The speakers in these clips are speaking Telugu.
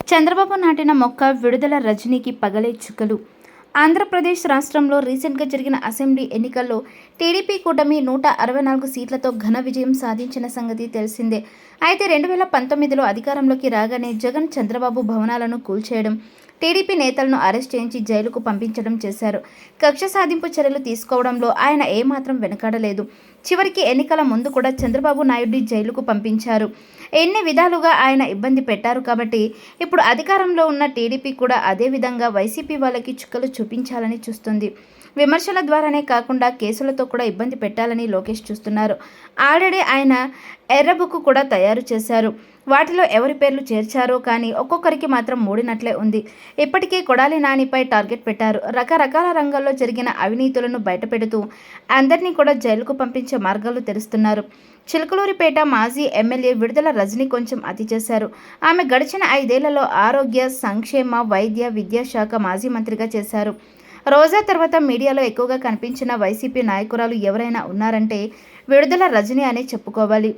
చంద్రబాబు నాటిన మొక్క విడుదల రజనీకి పగలే చుక్కలు. ఆంధ్రప్రదేశ్ రాష్ట్రంలో రీసెంట్గా జరిగిన అసెంబ్లీ ఎన్నికల్లో టీడీపీ కూటమి నూట అరవై నాలుగు సీట్లతో ఘన విజయం సాధించిన సంగతి తెలిసిందే. అయితే రెండు వేల పంతొమ్మిదిలో అధికారంలోకి రాగానే జగన్ చంద్రబాబు భవనాలను కూల్చేయడం టీడీపీ నేతలను అరెస్ట్ చేయించి జైలుకు పంపించడం చేశారు. కక్ష సాధింపు చర్యలు తీసుకోవడంలో ఆయన ఏమాత్రం వెనకాడలేదు. చివరికి ఎన్నికల ముందు కూడా చంద్రబాబు నాయుడిని జైలుకు పంపించారు. ఎన్ని విధాలుగా ఆయన ఇబ్బంది పెట్టారు కాబట్టి ఇప్పుడు అధికారంలో ఉన్న టీడీపీ కూడా అదే విధంగా వైసీపీ వాళ్ళకి చుక్కలు చూపించాలని చూస్తుంది. విమర్శల ద్వారానే కాకుండా కేసులతో కూడా ఇబ్బంది పెట్టాలని లోకేష్ చూస్తున్నారు. ఆల్రెడీ ఆయన ఎర్రబుక్ కూడా తయారు చేశారు. వాటిలో ఎవరి పేర్లు చేర్చారో కానీ ఒక్కొక్కరికి మాత్రం మూడినట్లే ఉంది. ఇప్పటికే కొడాలి నానిపై టార్గెట్ పెట్టారు. రకరకాల రంగాల్లో జరిగిన అవినీతులను బయటపెడుతూ అందరినీ కూడా జైలుకు పంపించే మార్గాలు తెరుస్తున్నారు. చిలకలూరిపేట మాజీ ఎమ్మెల్యే విడుదల రజని కొంచెం అతి చేశారు. ఆమె గడిచిన ఐదేళ్ళలో ఆరోగ్య సంక్షేమ వైద్య విద్యాశాఖ మాజీ మంత్రిగా చేశారు. రోజా తర్వాత మీడియాలో ఎక్కువగా కనిపించిన వైసీపీ నాయకురాలు ఎవరైనా ఉన్నారంటే విడుదల రజని అనే చెప్పుకోవాలి.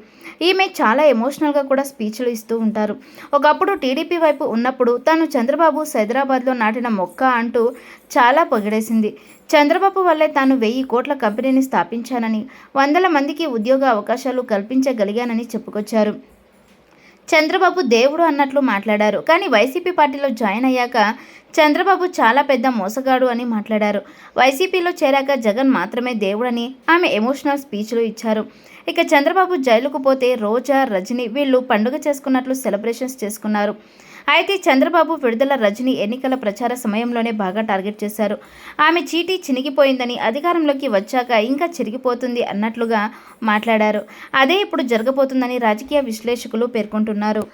ఈమె చాలా ఎమోషనల్గా కూడా స్పీచ్లు ఇస్తూ ఉంటారు. ఒకప్పుడు టీడీపీ వైపు ఉన్నప్పుడు తాను చంద్రబాబు సైదరాబాద్లో నాటిన మొక్క అంటూ చాలా పొగిడేసింది. చంద్రబాబు వల్లే తాను వెయ్యి కోట్ల కంపెనీని స్థాపించానని వందల మందికి ఉద్యోగ అవకాశాలు కల్పించగలిగానని చెప్పుకొచ్చారు. చంద్రబాబు దేవుడు అన్నట్లు మాట్లాడారు. కానీ వైసీపీ పార్టీలో జాయిన్ అయ్యాక చంద్రబాబు చాలా పెద్ద మోసగాడు అని మాట్లాడారు. వైసీపీలో చేరాక జగన్ మాత్రమే దేవుడని ఆమె ఎమోషనల్ స్పీచ్లు ఇచ్చారు. ఇక చంద్రబాబు జైలుకు పోతే రోజా రజని వీళ్ళు పండుగ చేసుకున్నట్లు సెలబ్రేషన్స్ చేసుకున్నారు. అయితే చంద్రబాబు విడుదల రజని ఎన్నికల ప్రచార సమయంలోనే బాగా టార్గెట్ చేశారు. ఆమె చీటీ చినిగిపోయిందని అధికారంలోకి వచ్చాక ఇంకా చిరిగిపోతుంది అన్నట్లుగా మాట్లాడారు. అదే ఇప్పుడు జరగబోతుందని రాజకీయ విశ్లేషకులు పేర్కొంటున్నారు.